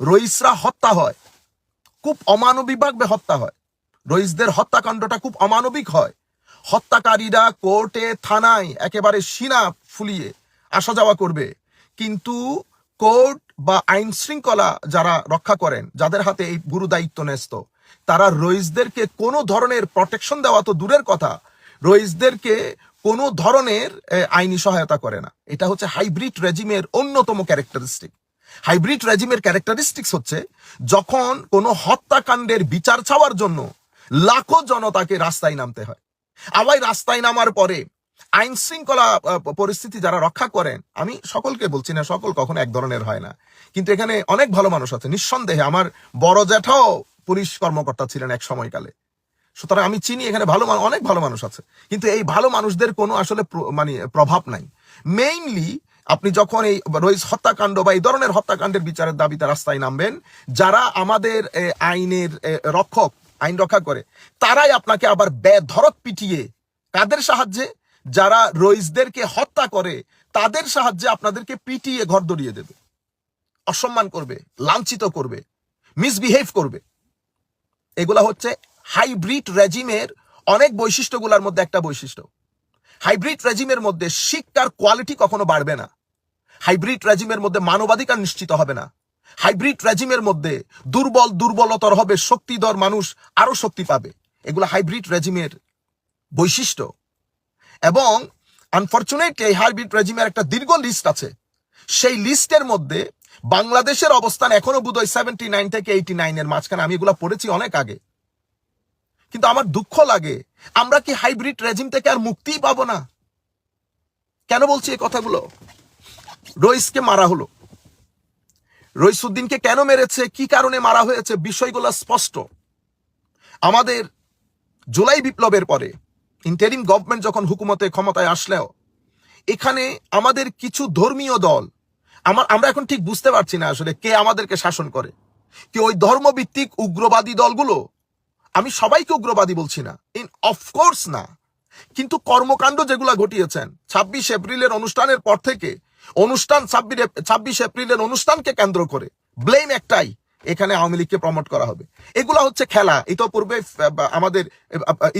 রইসরা হত্যা হয়। খুব অমানবিকভাবে হত্যা হয়। রইসদের হত্যাকাণ্ডটা খুব অমানবিক হয়। হত্যাকারীরা কোর্টে, থানায় একেবারে সিনা ফুলিয়ে আসা যাওয়া করবে। কিন্তু কোর্ট বা আইন শৃঙ্খলা যারা রক্ষা করেন, যাদের হাতে এই গুরু দায়িত্ব ন্যস্ত, তারা রইসদেরকে কোনো ধরনের প্রটেকশন দেওয়া তো দূরের কথা, রইসদেরকে কোনো ধরনের আইনি সহায়তা করে না। এটা হচ্ছে হাইব্রিড রেজিমের অন্যতম ক্যারেক্টারিস্টিক হাইব্রিড রেজিমের ক্যারেক্টারিস্টিক্স হচ্ছে যখন কোনো হত্যাকাণ্ডের বিচার ছাওয়ার জন্য লাখো জনতাকে রাস্তায় নামতে হয়। আবার রাস্তায় নামার পরে আইন শৃঙ্খলা পরিস্থিতি যারা রক্ষা করেন, আমি সকলকে বলছি না, সকল কখনো এক ধরনের হয় না। কিন্তু এখানে অনেক ভালো মানুষ আছে। নিঃসন্দেহে আমার বড় জ্যাঠাও পুলিশ কর্মকর্তা ছিলেন এক সময়কালে। সুতরাং আমি চিনি এখানে ভালো অনেক ভালো মানুষ আছে। কিন্তু এই ভালো মানুষদের কোনো আসলে মানে প্রভাব নাই। মেইনলি আপনি যখন এই রইস হত্যাকাণ্ড বা এই ধরনের হত্যাকাণ্ডের বিচারের দাবিতে রাস্তায় নামবেন, যারা আমাদের আইনের রক্ষক, আইন রক্ষা করে, তারাই আপনাকে আবার বেধরক পিটিয়ে কাদের সাহায্যে? যারা রইসদেরকে হত্যা করে, তাদের সাহায্যে আপনাদেরকে পিটিয়ে ঘর দড়িয়ে দেবে। অসম্মান করবে, লাঞ্ছিত করবে মিসবিহেভ করবে। এগুলা হচ্ছে হাইব্রিড রেজিমের অনেক বৈশিষ্ট্যগুলোর মধ্যে একটা বৈশিষ্ট্য। হাইব্রিড রেজিমের মধ্যে শিক্ষার কোয়ালিটি কখনো বাড়বে না। হাইব্রিড রেজিমের মধ্যে মানবাধিকার নিশ্চিত হবে না। হাইব্রিড রেজিমের মধ্যে দুর্বল দুর্বলতর হবে, শক্তিধর মানুষ আরও শক্তি পাবে। এগুলো হাইব্রিড রেজিমের বৈশিষ্ট্য। এবং আনফর্চুনেটলি এই হাইব্রিড রেজিমের একটা দীর্ঘ লিস্ট আছে। সেই লিস্টের মধ্যে বাংলাদেশের অবস্থান এখনও বোধহয় সেভেন্টি নাইন থেকে এইটি নাইনের মাঝখানে। আমি এগুলো পড়েছি অনেক আগে। কিন্তু আমার দুঃখ লাগে, আমরা কি হাইব্রিড রেজিম থেকে আর মুক্তিই পাবো না? কেন বলছি এই কথাগুলো? রইসকে মারা হলো। রইসুদ্দিনকে কেন মেরেছে, কি কারণে মারা হয়েছে, বিষয়গুলো স্পষ্ট। আমাদের জুলাই বিপ্লবের পরে ইন্টারিম গভর্নমেন্ট যখন হুকুমতে ক্ষমতায় আসলেও, এখানে আমাদের কিছু ধর্মীয় দল, আমার, আমরা এখন ঠিক বুঝতে পারছি না আসলে কে আমাদেরকে শাসন করে। কি ওই ধর্মভিত্তিক উগ্রবাদী দলগুলো, আমি সবাইকে উগ্রবাদী বলছি না ইন অফকোর্স না। কিন্তু কর্মকাণ্ড যেগুলা ঘটিয়েছেন, ছাব্বিশ এপ্রিলের অনুষ্ঠানের পর থেকে অনুষ্ঠান ছাব্বিশ এপ্রিলের অনুষ্ঠানকে কেন্দ্র করে ব্লেম একটাই, এখানে আওয়ামী লীগকে প্রমোট করা হবে। এগুলা হচ্ছে খেলা। ইতপূর্বে আমাদের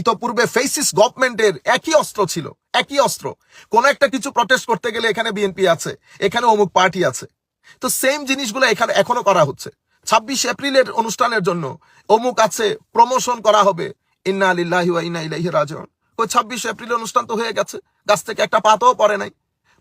ইতপূর্বে ফেসিস গভর্নমেন্টের একই অস্ত্র ছিল, একই অস্ত্র। কোন একটা কিছু প্রটেস্ট করতে গেলে এখানে বিএনপি আছে, এখানে অমুক পার্টি আছে। তো সেম জিনিসগুলো এখানে এখনও করা হচ্ছে। ছাব্বিশ এপ্রিলের অনুষ্ঠানের জন্য অমুক আছে প্রমোশন করা হবে। ইন্না আলিল্লাহি ইন্না ইলাইহি রাজিউন। ওই ছাব্বিশ এপ্রিল অনুষ্ঠান তো হয়ে গেছে, গাছ থেকে একটা পাতাও পড়ে নাই।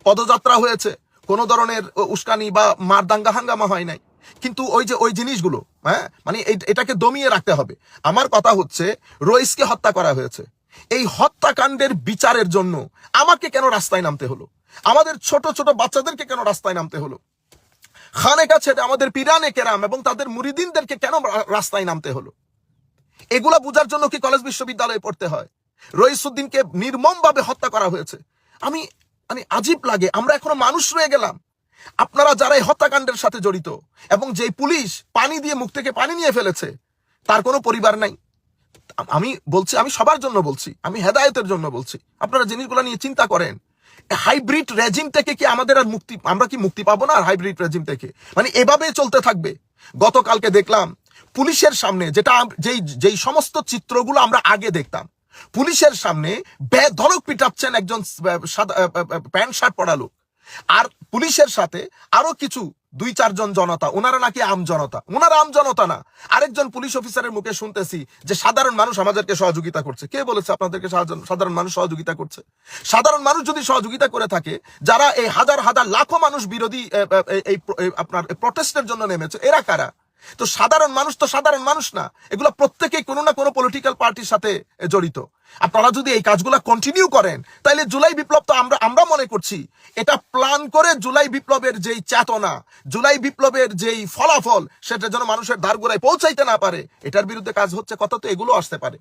পদযাত্রা হয়েছে, কোনো ধরনের উস্কানি বা মারদাঙ্গা হাঙ্গামা হয় নাই। কিন্তু ওই যে, ওই জিনিসগুলো হ্যাঁ মানে এটাকে দমিয়ে রাখতে হবে। আমার কথা হচ্ছে, রইসকে হত্যা করা হয়েছে। এই হত্যাকাণ্ডের বিচারের জন্য আমাকে কেন রাস্তায় নামতে হলো? আমাদের ছোট ছোট বাচ্চাদেরকে কেন রাস্তায় নামতে হলো? খানেকা ছেড়ে আমাদের পিরানে কেরাম এবং তাদের মুরিদিনদেরকে কেন রাস্তায় নামতে হলো? এগুলা বোঝার জন্য কি কলেজ বিশ্ববিদ্যালয়ে পড়তে হয়? রইসুদ্দিনকে নির্মমভাবে হত্যা করা হয়েছে। আমি মানে আজীব লাগে, আমরা এখনও মানুষ রয়ে গেলাম। আপনারা যারা এই হত্যাকাণ্ডের সাথে জড়িত এবং যে পুলিশ পানি দিয়ে মুখ থেকে পানি নিয়ে ফেলেছে, তার কোনো পরিবার নাই। আমি বলছি, আমি সবার জন্য বলছি, আমি হেদায়তের জন্য বলছি। আপনারা জিনিসগুলো নিয়ে চিন্তা করেন। হাইব্রিড রেজিম থেকে কি আমাদের আর মুক্তি, আমরা কি মুক্তি পাবো না আর হাইব্রিড রেজিম থেকে? মানে এভাবে চলতে থাকবে। গতকালকে দেখলাম পুলিশের সামনে যেটা যেই যেই সমস্ত চিত্রগুলো আমরা আগে দেখতাম পুলিশের সামনে বেধরক পিটাচ্ছেন একজন প্যান্ট শার্ট পরা লোক। আর পুলিশের সাথে আরও কিছু দুই, চারজন জনতা ওনারা নাকি আম জনতা। ওনারা আম জনতা না। আরেকজন পুলিশ অফিসারের মুখে শুনতেছি যে সাধারণ মানুষ আমাদেরকে সহযোগিতা করছে। কে বলেছে আপনাদেরকে সাধারণ- মানুষ সহযোগিতা করছে? সাধারণ মানুষ যদি সহযোগিতা করে থাকে, যারা এই হাজার হাজার, লাখো মানুষ বিরোধী এই- আপনার প্রটেস্টের জন্য নেমেছে, এরা কারা? তো সাধারণ মানুষ তো সাধারণ মানুষ না। এগুলো প্রত্যেকেই কোনো না পলিটিক্যাল পার্টির সাথে জড়িত। আপনারা যদি এই কাজগুলো কন্টিনিউ করেন তাহলে জুলাই বিপ্লব তো আমরা আমরা মনে করছি, এটা প্ল্যান করে জুলাই বিপ্লবের যেই চেতনা, জুলাই বিপ্লবের যেই ফলাফল, সেটা যেন মানুষের দ্বারগোড়ায় পৌঁছাইতে না পারে, এটার বিরুদ্ধে কাজ হচ্ছে কত তো এগুলো আসতে পারে।